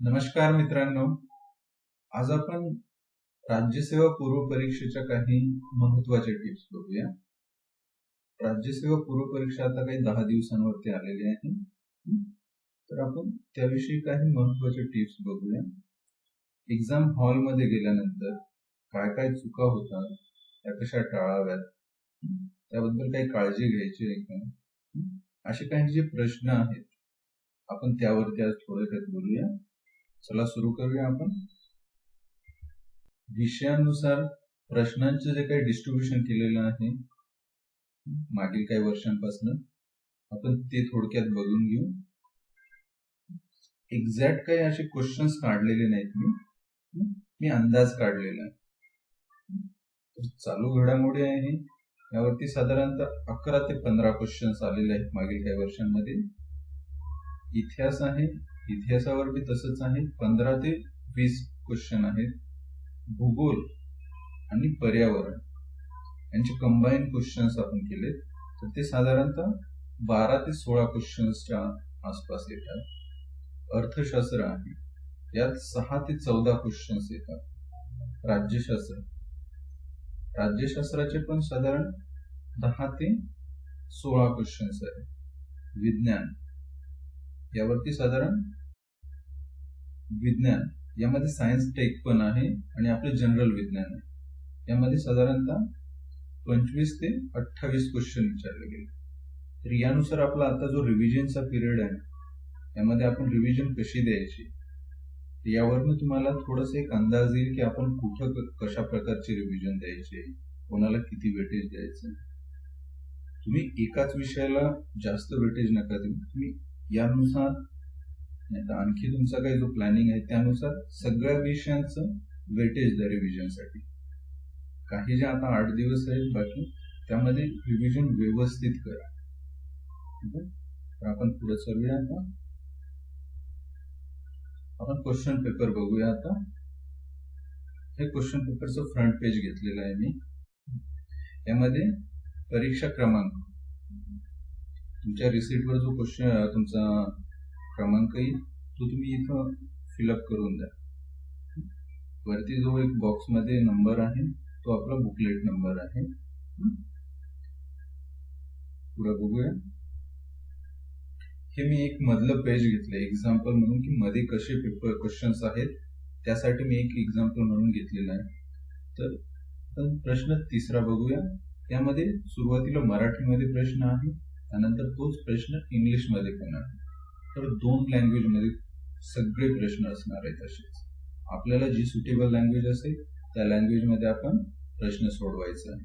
नमस्कार मित्रांनो. आज आपण राज्यसेवा पूर्व परीक्षेच्या काही महत्त्वाच्या टिप्स बघूया. राज्यसेवा पूर्व परीक्षा आता काही दहा दिवसांवरती आलेली आहे. तर आपण त्याविषयी काही महत्त्वाच्या टिप्स बघूया. एक्झाम हॉलमध्ये गेल्यानंतर काय काय चुका होतात त्या कशा टाळाव्यात त्याबद्दल काही काळजी घ्यायची आहे का? असे काही जे प्रश्न आहेत आपण त्यावरती आज थोडक्यात बोलूया. चला सुरू करूया आपण. विषयानुसार प्रश्नांचे जे काही डिस्ट्रीब्युशन केलेलं आहे मागील काही वर्षांपासून आपण ते थोडक्यात बघून घेऊ. एक्झॅक्ट काही असे क्वेश्चन्स काढलेले नाहीत मी. मी अंदाज काढलेला आहे. चालू घडामोडी आहे. यावरती साधारणतः अकरा ते पंधरा क्वेश्चन्स आलेले आहेत मागील काही वर्षांमध्ये. इतिहास आहे. इतिहासावर बी तसंच आहे. पंधरा ते वीस क्वेश्चन आहेत. भूगोल आणि पर्यावरण यांचे कंबाईन क्वेश्चन्स आपण केले तर ते साधारणतः बारा ते सोळा क्वेश्चन्सच्या आसपास येतात. अर्थशास्त्र आहे. यात सहा ते चौदा क्वेश्चन्स येतात. राज्यशास्त्र. राज्यशास्त्राचे पण साधारण दहा ते सोळा क्वेश्चन्स आहेत. विज्ञान. यावरती साधारण विज्ञान. यामध्ये सायन्स टेक पण आहे आणि आपलं जनरल विज्ञान आहे. यामध्ये साधारणतः पंचवीस ते अठ्ठावीस क्वेश्चन विचारले गेले. तर यानुसार आपला आता जो रिव्हिजनचा पिरियड आहे यामध्ये आपण रिव्हिजन कशी द्यायची? यावरनं तुम्हाला थोडस एक अंदाज येईल की आपण कुठं कशा प्रकारचे रिव्हिजन द्यायचे? कोणाला किती वेटेज द्यायचं? तुम्ही एकाच विषयाला जास्त वेटेज नका देऊ. तुम्ही यानुसार नाही आणखी तुमचा काही जो प्लॅनिंग आहे त्यानुसार सगळ्या विषयांचं वेटेज द्या रिव्हिजनसाठी काही जे आता आठ दिवस आहेत बाकी त्यामध्ये रिव्हिजन व्यवस्थित करा. तर आपण पुढे चालूया आता. आपण क्वेश्चन पेपर बघूया आता. हे क्वेश्चन पेपरचं फ्रंट पेज घेतलेलं आहे मी. यामध्ये परीक्षा क्रमांक. तुमच्या रिसिप्टवर जो क्वेश्चन तुमचा क्रमांक येईल तो तुम्ही इथं फिलअप करून द्या. वरती जो एक बॉक्समध्ये नंबर आहे तो आपला बुकलेट नंबर आहे. पुढे बघूया. हे मी एक मधलं पेज घेतलं. एक्झाम्पल म्हणून की मध्ये कसे पेपर क्वेश्चन्स आहेत त्यासाठी मी एक एक्झाम्पल म्हणून घेतलेलं आहे. तर प्रश्न तिसरा बघूया. त्यामध्ये सुरुवातीला मराठीमध्ये प्रश्न आहे त्यानंतर तोच प्रश्न इंग्लिशमध्ये पण आहे. तर दोन लँग्वेजमध्ये सगळे प्रश्न असणार आहेत असेच आपल्याला जी सुटेबल लँग्वेज असेल त्या लँग्वेजमध्ये आपण प्रश्न सोडवायचा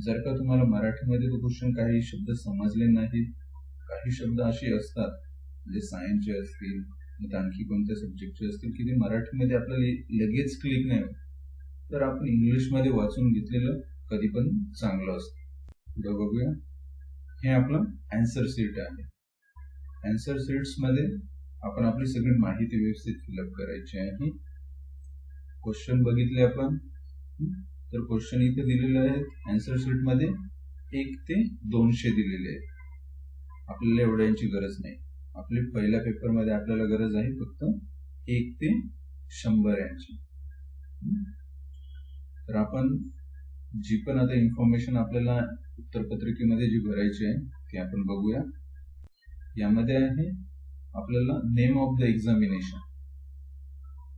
जर का तुम्हाला मराठीमध्ये तो क्वेश्चन काही शब्द समजले नाहीत काही शब्द असे असतात म्हणजे सायन्सचे असतील आणखी कोणत्या सब्जेक्टचे असतील की ते मराठीमध्ये आपल्याला लगेच क्लिक नाही होत तर आपण इंग्लिशमध्ये वाचून घेतलेलं कधी पण चांगलं असतं. पुढे बघूया. हे आपलं अँसर सीट आहे. अँसर सीट्समध्ये आपण आपली सगळी माहिती व्यवस्थित फिलअप करायची आहे. क्वेश्चन बघितले आपण. तर क्वेश्चन इथे दिलेले आहेत. अँसर सीटमध्ये एक ते दोनशे दिलेले आहेत. आपल्याला एवढ्यांची गरज नाही. आपली पहिल्या पेपरमध्ये आपल्याला गरज आहे फक्त एक ते शंभर यांची. तर आपण जी पण आता इन्फॉर्मेशन आपल्याला उत्तरपत्रिकेमध्ये जी भरायची आहे ती आपण बघूया. यामध्ये आहे आपल्याला नेम ऑफ द एक्झामिनेशन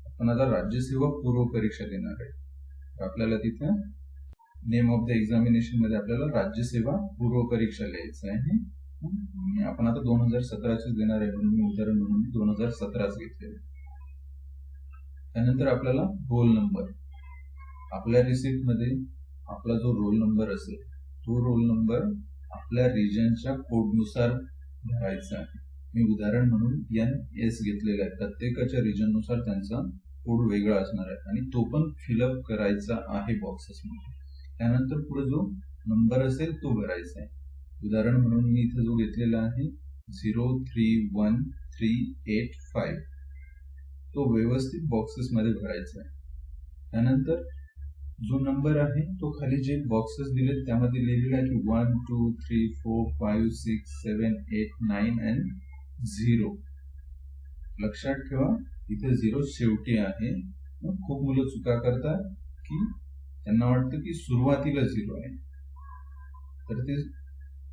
आपण आता राज्यसेवा पूर्व परीक्षा देणार आहे. आपल्याला तिथे नेम ऑफ द एक्झामिनेशनमध्ये आपल्याला राज्यसेवा पूर्व परीक्षा लिहायचं आहे. आपण आता दोन हजार सतराचीच देणार आहे म्हणून मी उदाहरण म्हणून दोन हजार सतराच घेतलेलं त्यानंतर आपल्याला रोल नंबर आपल्या रिसिप्टमध्ये आपला जो रोल नंबर असेल तो रोल नंबर आपल्या रिजनच्या कोडनुसार भरायचा आहे. मी उदाहरण म्हणून एन एस घेतलेला आहे. प्रत्येकाच्या रिजननुसार त्यांचा कोड वेगळा असणार आहे. आणि तो पण फिलअप करायचा आहे बॉक्सेस मध्ये. त्यानंतर पुढे जो नंबर असेल तो भरायचा आहे. उदाहरण म्हणून मी इथे जो घेतलेला आहे zero three one three eight five तो व्यवस्थित बॉक्सेस मध्ये भरायचा आहे. त्यानंतर जो नंबर आहे तो खाली जे बॉक्सेस दिलेत त्यामध्ये लिहिलेला आहे की one two three four five six seven eight nine and zero लक्षात ठेवा इथे झिरो शेवटी आहे. मग खूप मुलं चुका करतात की त्यांना वाटतं की सुरुवातीला झिरो आहे. तर ते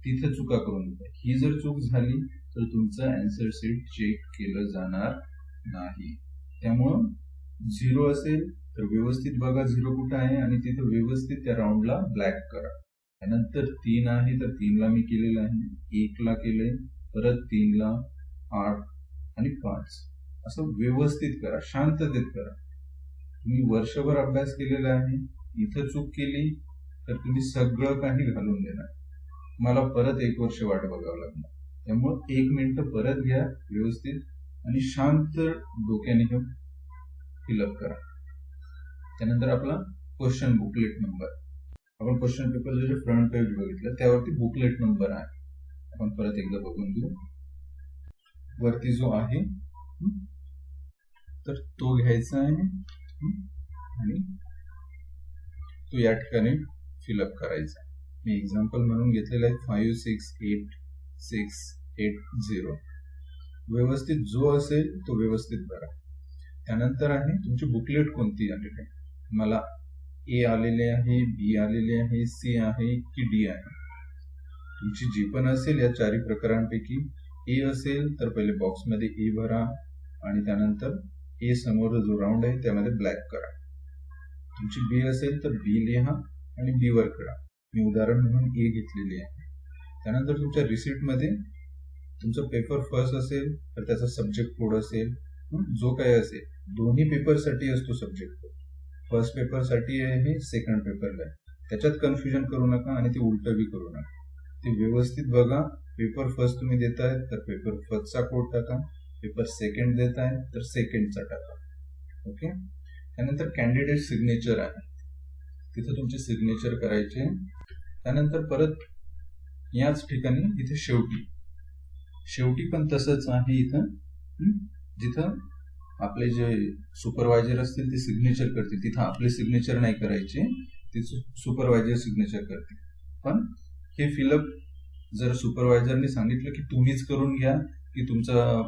तिथे चुका करून देतात. ही जर चूक झाली तर तुमचं अँसर सीट चेक केलं जाणार नाही. त्यामुळं झिरो असेल तर व्यवस्थित बघा झिरो कुठं आहे आणि तिथे व्यवस्थित त्या राऊंडला ब्लॅक करा. त्यानंतर तीन आहे तर तीनला मी केलेलं आहे. एकला केलंय परत तीनला आठ आणि पाच. असं व्यवस्थित करा शांततेत करा. तुम्ही वर्षभर अभ्यास केलेला आहे इथं चूक केली तर तुम्ही सगळं काही घालून देणार. मला परत एक वर्ष वाट बघावं लागणार. त्यामुळं एक मिनिट परत घ्या व्यवस्थित आणि शांत डोक्याने हे फिलअप करा. त्यानंतर आपला क्वेश्चन बुकलेट नंबर आपण क्वेश्चन पेपर जे फ्रंट पेज बघितलं त्यावरती बुकलेट नंबर आहे. आपण परत एकदा बघून घेऊ. वरती जो आहे तर तो घ्यायचा आहे आणि तो या ठिकाणी फिलअप करायचा. मी एक्झाम्पल म्हणून घेतलेला आहे five six eight six eight zero व्यवस्थित जो असेल तो व्यवस्थित भरा. त्यानंतर आहे तुमची बुकलेट कोणती या ठिकाणी मला ए आलेले आहे बी आलेले आहे सी आहे की डी आहे? तुमची जी पण असेल या चारही प्रकारांपैकी ए असेल तर पहिले बॉक्समध्ये ए भरा आणि त्यानंतर ए समोर जो राऊंड आहे त्यामध्ये ब्लॅक करा. तुमची बी असेल तर बी लिहा आणि बी वर करा. मी उदाहरण म्हणून ए घेतलेली आहे. त्यानंतर तुमच्या रिसिप्टमध्ये तुमचं पेपर फर्स्ट असेल तर त्याचा सब्जेक्ट कोड असेल जो काही असेल दोन्ही पेपरसाठी असतो सब्जेक्ट कोड फर्स्ट पेपरसाठी आहे सेकंड पेपरला आहे. त्याच्यात कन्फ्युजन करू नका आणि ते उलट बी करू नका. ते व्यवस्थित बघा. पेपर फर्स्ट तुम्ही देताय तर पेपर फर्स्टचा कोड टाका. पेपर सेकंड देत आहे तर सेकंडचा टाका. ओके त्यानंतर कॅन्डिडेट सिग्नेचर आहे. तिथं तुमचे सिग्नेचर करायचे. त्यानंतर परत याच ठिकाणी इथे शेवटी. शेवटी पण तसंच आहे इथं. जिथं आपले जे सुपरवायझर असतील ते सिग्नेचर करतील. तिथं आपले सिग्नेचर नाही करायचे ते सुपरवायझर सिग्नेचर करतील. पण हे फिलअप जर सुपरवायझरने सांगितलं की तुम्हीच करून घ्या की तुमचा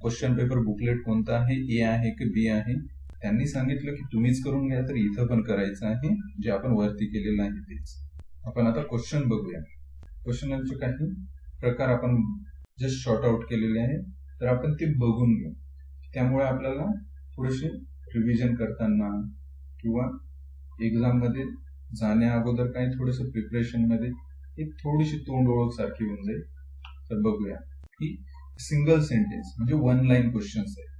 क्वेश्चन पेपर बुकलेट कोणता आहे ए आहे की बी आहे त्यांनी सांगितलं की तुम्हीच करून घ्या तर इथं पण करायचं आहे. जे आपण वरती केलेलं आहे तेच. आपण आता क्वेश्चन बघूया. क्वेश्चनचे काही प्रकार आपण जस्ट शॉर्ट आउट केलेले आहे तर आपण ते बघून घेऊ. त्यामुळे आपल्याला थोडेसे रिव्हिजन करताना किंवा एक्झाममध्ये जाण्या अगोदर काही थोडस प्रिपरेशनमध्ये एक थोडीशी तोंड ओळख सारखी होऊन जाईल. तर बघूया. ही सिंगल सेंटेन्स म्हणजे वन लाईन क्वेश्चन्स आहे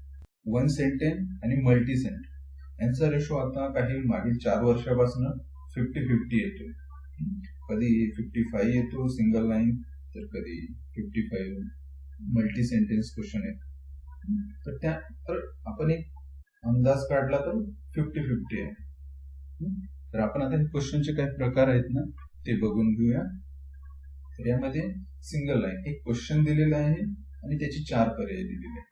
वन सेंटेन्स आणि मल्टी सेंटेन्स यांचा रेशो आता काही मागील चार वर्षापासून फिफ्टी फिफ्टी येतो कधी फिफ्टी फाईव्ह येतो सिंगल लाईन तर कधी fifty five multi sentence question येतो. तर त्या तर आपण एक अंदाज काढला तर फिफ्टी फिफ्टी आहे. तर आपण आता क्वेश्चनचे काही प्रकार आहेत ना ते बघून घेऊया. तर यामध्ये सिंगल लाईन एक क्वेश्चन दिलेला आहे आणि त्याची चार पर्याय दिलेले आहेत.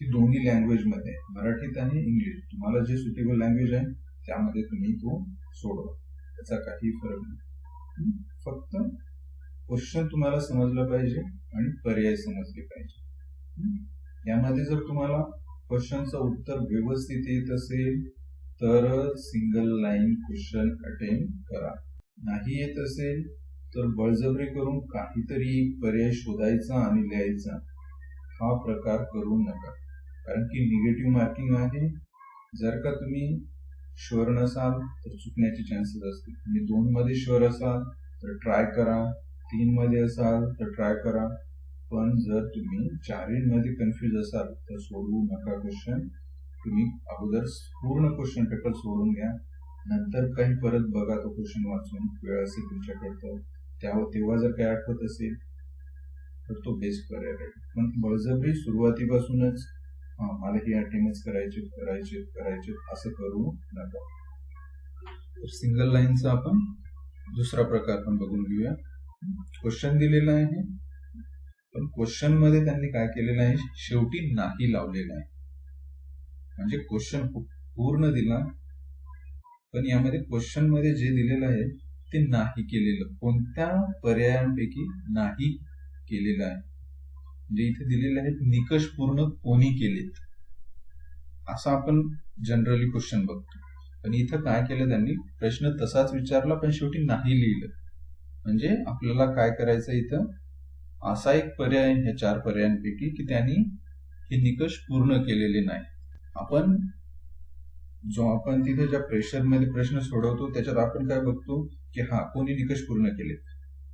ती दोन्ही लँग्वेजमध्ये मराठीत आणि इंग्लिश. तुम्हाला जे सुटेबल लँग्वेज आहे त्यामध्ये तुम्ही तो सोडवा. त्याचा काही फरक नाही. फक्त क्वेश्चन तुम्हाला समजलं पाहिजे आणि पर्याय समजले पाहिजे. यामध्ये जर तुम्हाला क्वेश्चनचं उत्तर व्यवस्थित येत असेल तर सिंगल लाईन क्वेश्चन अटेम्प्ट करा. नाही येत असेल तर बळजबरी करून काहीतरी पर्याय शोधायचा आणि लिहायचा. हा प्रकार करू नका. कारण की निगेटिव्ह मार्किंग आहे. जर का तुम्ही शुअर नसाल तर चुकण्याचे चान्सेस असतील. तुम्ही दोन मध्ये शुअर असाल तर ट्राय करा. तीन मध्ये असाल तर ट्राय करा. पण जर तुम्ही चारही मध्ये कन्फ्युज असाल तर सोडवू नका क्वेश्चन तुम्ही अगोदर पूर्ण क्वेश्चन पेपर सोडून घ्या. नंतर काही परत बघा तो क्वेश्चन वाचून. वेळ असेल तुमच्याकडं त्यावर तेव्हा जर काही आठवत असेल तर तो बेस्ट पर्याय राहील पण बळजबरी सुरुवातीपासूनच हा मला ही अटेंडन्स करायचे करायचे करायचे असं करू नका. सिंगल लाईनचा आपण दुसरा प्रकार पण बघून घेऊया. क्वेश्चन दिलेला आहे. पण क्वेश्चनमध्ये त्यांनी काय केलेलं आहे शेवटी नाही लावलेलं आहे म्हणजे क्वेश्चन पूर्ण दिला. पण यामध्ये क्वेश्चनमध्ये जे दिलेलं आहे ते नाही केलेलं. कोणत्या पर्यायांपैकी नाही केलेलं आहे? म्हणजे इथे दिलेलं आहे निकष पूर्ण कोणी केलेत? असं आपण जनरली क्वेश्चन बघतो. पण इथं काय केलं त्यांनी? प्रश्न तसाच विचारला पण शेवटी नाही लिहिलं. म्हणजे आपल्याला काय करायचं इथं? असा एक पर्याय ह्या चार पर्यायांपैकी की त्यांनी हे निकष पूर्ण केलेले नाही. आपण जो आपण तिथे ज्या प्रेशरमध्ये प्रश्न सोडवतो त्याच्यात आपण काय बघतो? की हा कोणी निकष पूर्ण केले.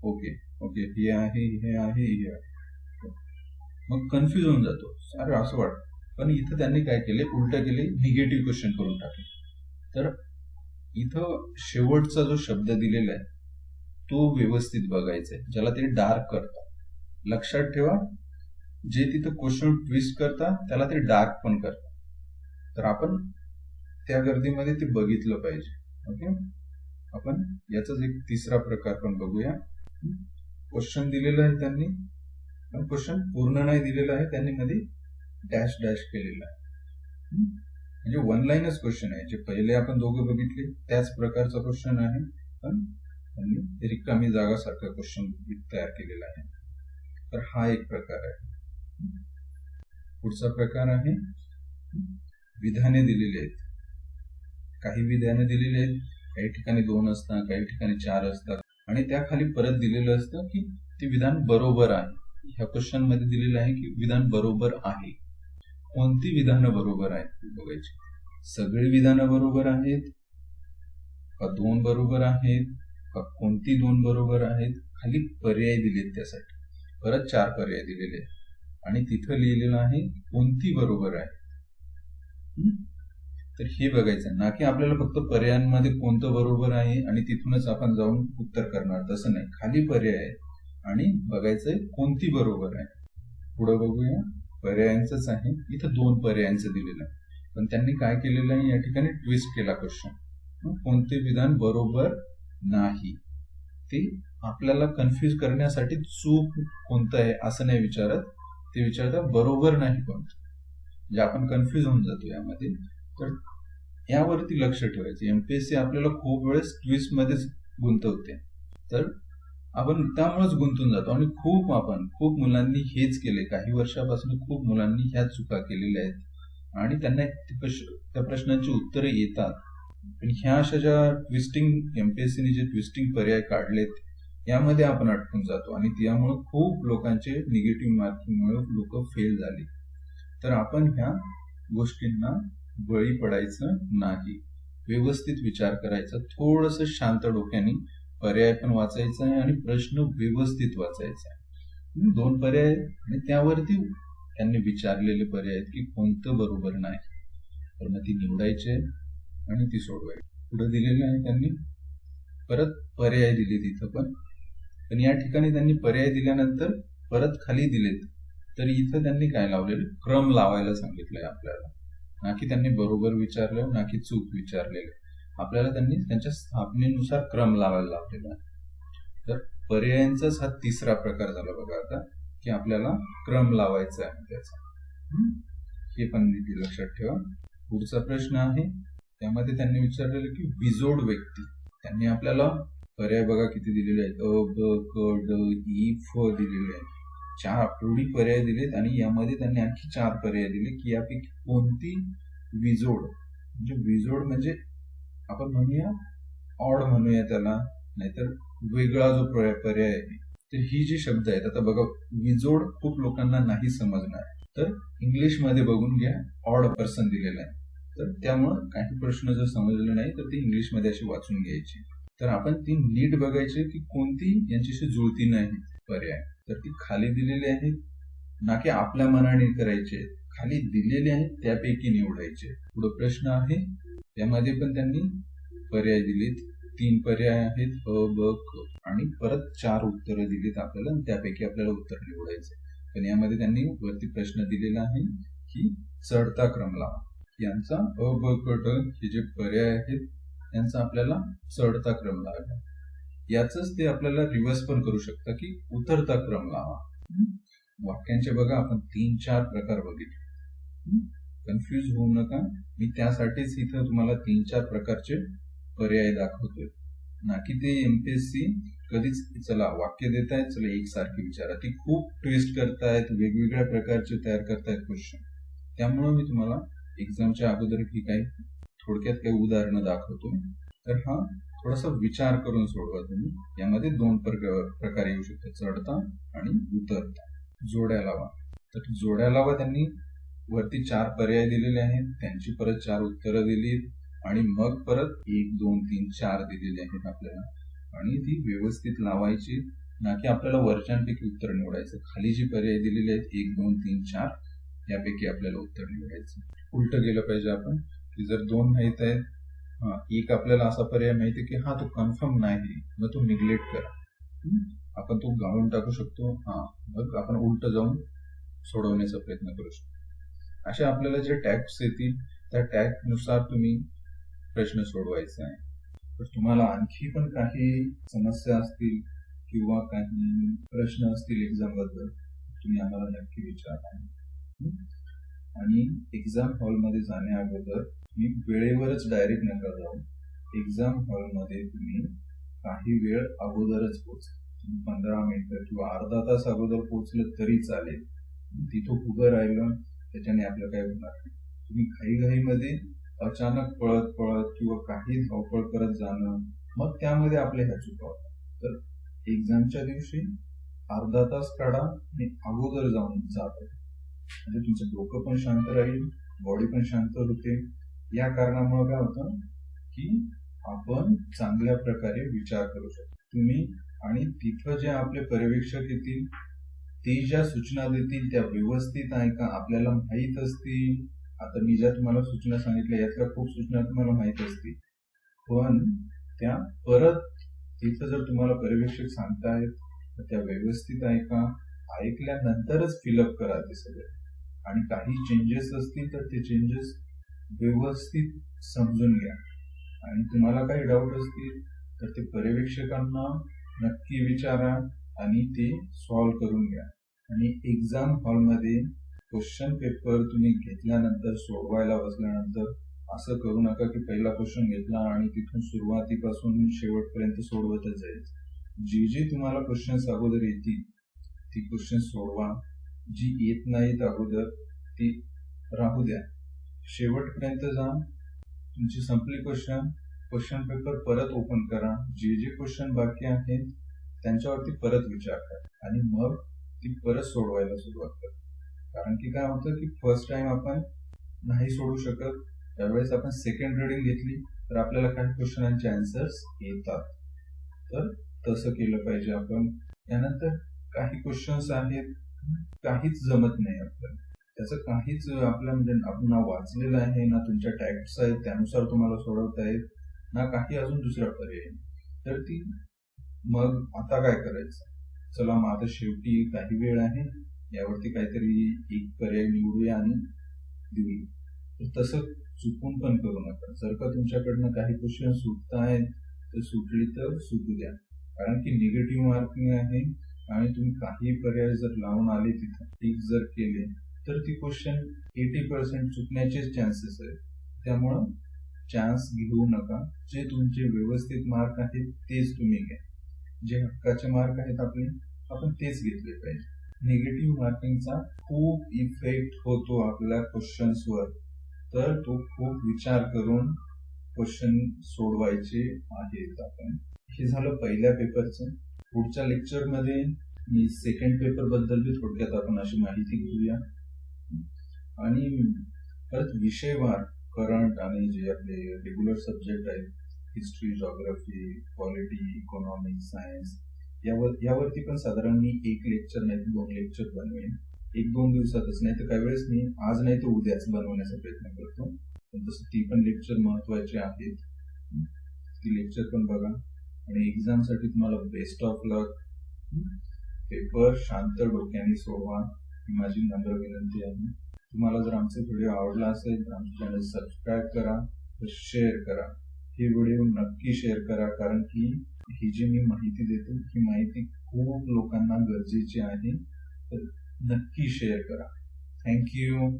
ओके ओके हे आहे हे आहे हे आहे. मग कन्फ्युज होऊन जातो. अरे असं वाटतं. पण इथं त्यांनी काय केले? उलट केले निगेटिव्ह क्वेश्चन करून टाकले. तर इथं शेवटचा जो शब्द दिलेला आहे तो व्यवस्थित बघायचा आहे. ज्याला ते डार्क करतात. लक्षात ठेवा. जे तिथं क्वेश्चन ट्विस्ट करता त्याला ते डार्क पण करतात. तर आपण त्या गर्दीमध्ये ते बघितलं पाहिजे. ओके आपण याचाच एक तिसरा प्रकार पण बघूया. क्वेश्चन दिलेलं आहे त्यांनी. पण क्वेश्चन पूर्ण नाही दिलेलं आहे. त्यांनी मध्ये डॅश डॅश केलेलं आहे. म्हणजे वन लाईनच क्वेश्चन आहे. जे पहिले आपण दोघं बघितले त्याच प्रकारचा क्वेश्चन आहे. पण त्यांनी रिकामी जागासारखा क्वेश्चन तयार केलेला आहे. तर हा एक प्रकार आहे. पुढचा प्रकार आहे विधाने दिलेली आहेत. काही विधाने दिलेली आहेत काही ठिकाणी दोन असतात काही ठिकाणी चार असतात. आणि त्या खाली परत दिलेलं असतं की ते विधान बरोबर आहे. ह्या क्वेश्चनमध्ये दिलेलं आहे की विधान बरोबर आहे. कोणती विधानं बरोबर आहेत बघायची. सगळी विधानं बरोबर आहेत का दोन बरोबर आहेत? का कोणती दोन बरोबर आहेत? खाली पर्याय दिलेत त्यासाठी. परत चार पर्याय दिलेले आणि तिथं लिहिलेलं आहे कोणती बरोबर आहे? तर हे बघायचं. ना की आपल्याला फक्त पर्यायांमध्ये कोणतं बरोबर आहे आणि तिथूनच आपण जाऊन उत्तर करणार. तसं नाही. खाली पर्याय आहे आणि बघायचंय कोणती बरोबर आहे. पुढे बघूया. पर्यायांचंच आहे. इथं दोन पर्यायांचं दिलेलं आहे. पण त्यांनी काय केलेलं आहे? या ठिकाणी ट्विस्ट केला क्वेश्चन कोणते विधान बरोबर नाही? ते आपल्याला कन्फ्युज करण्यासाठी चूक कोणतं आहे असं नाही विचारत. ते विचारतात बरोबर नाही कोणतं म्हणजे आपण कन्फ्युज होऊन जातो यामध्ये. तर यावरती लक्ष ठेवायचं. एमपीएससी आपल्याला खूप वेळेस ट्विस्ट मध्येच गुंतवते. तर आपण त्यामुळेच गुंतून जातो. आणि खूप आपण खूप मुलांनी हेच केले. काही वर्षापासून खूप मुलांनी ह्या चुका केलेल्या आहेत. आणि त्यांना त्या प्रश्नांची उत्तरे येतात. पण ह्या अशा ज्या ट्विस्टिंग एमपीएससीने जे ट्विस्टिंग पर्याय काढलेत यामध्ये आपण अटकून जातो. आणि त्यामुळे खूप लोकांचे निगेटिव्ह मार्किंगमुळे लोक फेल झाले. तर आपण ह्या गोष्टींना बळी पडायचं नाही. व्यवस्थित विचार करायचा. थोडस शांत डोक्याने पर्याय पण वाचायचा आहे आणि प्रश्न व्यवस्थित वाचायचा आहे. दोन पर्याय आणि त्यावरती त्यांनी विचारलेले पर्याय आहेत की कोणतं बरोबर नाही. तर मग ती आहे आणि ती सोडवायची. पुढे दिलेलं आहे त्यांनी. परत पर्याय दिले तिथं पण. पण या ठिकाणी त्यांनी पर्याय दिल्यानंतर परत खाली दिलेत. तर इथं त्यांनी काय लावलेलं? क्रम लावायला सांगितलंय आपल्याला. ना की त्यांनी बरोबर विचारलं ना की चूक विचारलेलं. आपल्याला त्यांनी त्यांच्या स्थापनेनुसार क्रम लावायला लावलेला तर पर्यायांचाच हा तिसरा प्रकार झाला बघा आता की आपल्याला क्रम लावायचा आहे त्याचा. हे पण नीट लक्षात ठेवा. पुढचा प्रश्न आहे त्यामध्ये त्यांनी विचारलेलं की बिजोड व्यक्ती त्यांनी आपल्याला पर्याय बघा किती दिलेले आहेत. अ ब क ड ई फ दिलेले आहेत. चार एवढी पर्याय दिलेत आणि यामध्ये त्यांनी आणखी चार पर्याय दिले की यापैकी कोणती विजोड म्हणजे विजोड म्हणजे आपण म्हणूया ऑड म्हणूया त्याला नाहीतर वेगळा जो पर्याय आहे. तर ही जी शब्द आहेत आता बघा विजोड खूप लोकांना नाही समजणार. तर इंग्लिशमध्ये बघून घ्या ऑड पर्सन दिलेला आहे. तर त्यामुळं काही प्रश्न जर समजले नाही तर ते इंग्लिशमध्ये अशी वाचून घ्यायची. तर आपण ती नीट बघायची की कोणती यांच्याशी जुळती नाही पर्याय. तर ती खाली दिलेली आहेत ना की आपल्या मनाने करायचे खाली दिलेले आहेत त्यापैकी निवडायचे पुढे प्रश्न आहे त्यामध्ये पण त्यांनी पर्याय दिलेत. तीन पर्याय आहेत अ ब क आणि परत चार उत्तरं दिलीत आपल्याला त्यापैकी आपल्याला उत्तर निवडायचे पण यामध्ये त्यांनी वरती प्रश्न दिलेला आहे की चढता क्रम लावा. यांचा अ ब क हे जे पर्याय आहेत यांचा आपल्याला चढता क्रम लावायचा याच ते आपल्याला रिव्हर्स पण करू शकता की उतरता क्रम लावा. वाक्यांचे बघा आपण तीन चार प्रकार बघितले. कन्फ्युज होऊ नका. मी त्यासाठीच इथं तुम्हाला तीन चार प्रकारचे पर्याय दाखवतोय. ना की ते एमपीएससी कधीच चला वाक्य देतायत चला एकसारखी विचारा. ती खूप ट्विस्ट करतायत वेगवेगळ्या प्रकारचे तयार करतायत क्वेश्चन त्यामुळे मी तुम्हाला एक्झामच्या अगोदर ही काही थोडक्यात काही उदाहरणं दाखवतो. तर हा थोडासा विचार करून सोडवा तुम्ही. यामध्ये दोन प्रकार येऊ शकतात. चढता आणि उतरता. जोड्या लावा. तर जोड्या लावा. त्यांनी वरती चार पर्याय दिलेले आहेत. त्यांची परत चार उत्तरं दिलीत आणि मग परत एक दोन तीन चार दिलेले आहेत आपल्याला. आणि ती व्यवस्थित लावायची ना की आपल्याला वरच्यांपैकी उत्तर निवडायचं. खाली जी पर्याय दिलेले आहेत एक दोन तीन चार यापैकी आपल्याला उत्तर निवडायचं. उलट गेलं पाहिजे आपण. की जर दोन माहीत आहेत हा एक आपल्याला असा पर्याय माहिती की हा तो कन्फर्म नाही मग तो निग्लेक्ट करा. आपण तो गाळून टाकू शकतो हा मग आपण उलट जाऊन सोडवण्याचा प्रयत्न करू शकतो. असे आपल्याला जे टॅक्स येतील त्या टॅक्सनुसार नुसार तुम्ही प्रश्न सोडवायचा आहे. तर तुम्हाला आणखी पण काही समस्या असतील किंवा काही प्रश्न असतील एक्झामबद्दल तुम्ही आम्हाला नक्की विचारा. आणि एक्झाम हॉलमध्ये जाण्या अगोदर तुम्ही वेळेवरच डायरेक्ट नका जाऊ. एक्झाम हॉलमध्ये तुम्ही काही वेळ अगोदरच पोहोचा. तुम्ही पंधरा मिनिटं किंवा अर्धा तास अगोदर पोहोचलं तरी चालेल. तिथं उभं राहिलं त्याच्याने आपलं काय होणार नाही. तुम्ही घाईघाईमध्ये अचानक पळत पळत किंवा काही धावपळ करत जाणं मग त्यामध्ये आपल्या ह्या चुका होतात. तर एक्झामच्या दिवशी अर्धा तास काढा आणि अगोदर जाऊन जात. म्हणजे तुमचं डोकं पण शांत राहील बॉडी पण शांत होते. या कारणामुळे काय होतं की आपण चांगल्या प्रकारे विचार करू शकतो. तुम्ही आणि तिथं जे आपले पर्यवेक्षक येतील ते ज्या सूचना देतील त्या व्यवस्थित ऐका आपल्याला माहीत असतील? आता मी ज्या तुम्हाला सूचना सांगितल्या यातल्या खूप सूचना तुम्हाला माहीत असतील. पण त्या परत तिथं जर तुम्हाला पर्यवेक्षक सांगतायत तर त्या व्यवस्थित ऐका ऐकल्यानंतरच फिलअप करा ते सगळे. आणि काही चेंजेस असतील तर ते चेंजेस व्यवस्थित समजून घ्या. आणि तुम्हाला काही डाऊट असतील तर ते पर्यवेक्षकांना नक्की विचारा आणि ते सॉल्व्ह करून घ्या. आणि एक्झाम हॉलमध्ये क्वेश्चन पेपर तुम्ही घेतल्यानंतर सोडवायला बसल्यानंतर असं करू नका की पहिला क्वेश्चन घेतला आणि तिथून सुरुवातीपासून शेवटपर्यंत सोडवतच जायचं. जे जे तुम्हाला क्वेश्चन्स अगोदर येतील ती क्वेश्चन सोडवा. जी येत नाहीत अगोदर ती राहू द्या. शेवटपर्यंत जा तुमची संपली क्वेश्चन क्वेश्चन पेपर परत ओपन करा. जे जे क्वेश्चन बाकी आहेत त्यांच्यावरती परत विचार करा. आणि मग ती परत सोडवायला सुरुवात करा. कारण की काय होतं की फर्स्ट टाइम आपण नाही सोडू शकत. त्यावेळेस आपण सेकंड रिडिंग घेतली तर आपल्याला काही क्वेश्चनांचे आन्सर्स येतात. तर तसं केलं पाहिजे आपण. त्यानंतर काही क्वेश्चन्स आहेत. काहीच जमत नाही आपल्याला. त्याचं काहीच आपल्या म्हणजे आपण ना वाचलेलं आहे ना तुमच्या टॅक्ट्स आहेत त्यानुसार तुम्हाला सोडवता येत ना काही अजून दुसरा पर्याय तर ती मग आता काय करायचं? चला मग आता शेवटी काही वेळ आहे यावरती काहीतरी एक पर्याय निवडूया आणि देऊया. तर तसं चुकून पण करू नका. जर का तुमच्याकडनं काही क्वेश्चन सुटत आहेत तर सुटली तर सुटू द्या. कारण की निगेटिव्ह मार्किंग आहे आणि तुम्ही काही पर्याय जर लावून आले तिथं टिक जर केले तर ती क्वेश्चन एटी पर्सेंट चुकण्याचेच चान्सेस आहेत. त्यामुळं चान्स घेऊ नका. जे तुमचे व्यवस्थित मार्क आहेत तेच तुम्ही घ्या. जे हक्काचे मार्क आहेत आपले आपण तेच घेतले पाहिजे. निगेटिव्ह मार्किंगचा खूप इफेक्ट होतो आपल्या क्वेश्चन्सवर तर तो खूप विचार करून क्वेश्चन सोडवायचे आहेत आपण. हे झालं पहिल्या पेपरचं पुढच्या लेक्चरमध्ये मी सेकंड पेपरबद्दल बी थोडक्यात आपण अशी माहिती घेऊया. आणि परत विषयवार करंट आणि जे आपले रेग्युलर सब्जेक्ट आहेत history geography polity economics science यावर यावरती पण साधारण मी एक लेक्चर नाही तर दोन लेक्चर बनवेन. एक दोन दिवसातच नाही तर काही वेळेस मी आज नाही तर उद्याच बनवण्याचा प्रयत्न करतो. पण तसं ती पण लेक्चर महत्वाची आहेत. ती लेक्चर पण बघा. आणि एक्झामसाठी तुम्हाला बेस्ट ऑफ लक पेपर शांत डोक्याने सोडवा. ही माझी नम्र विनंती आहे. तुम्हाला जर आमचा व्हिडिओ आवडला असेल तर आमचे चॅनल सबस्क्राईब करा तर शेअर करा. हे व्हिडिओ नक्की शेअर करा कारण की ही जी मी माहिती देतो ही माहिती खूप लोकांना गरजेची आहे. तर नक्की शेअर करा. थँक्यू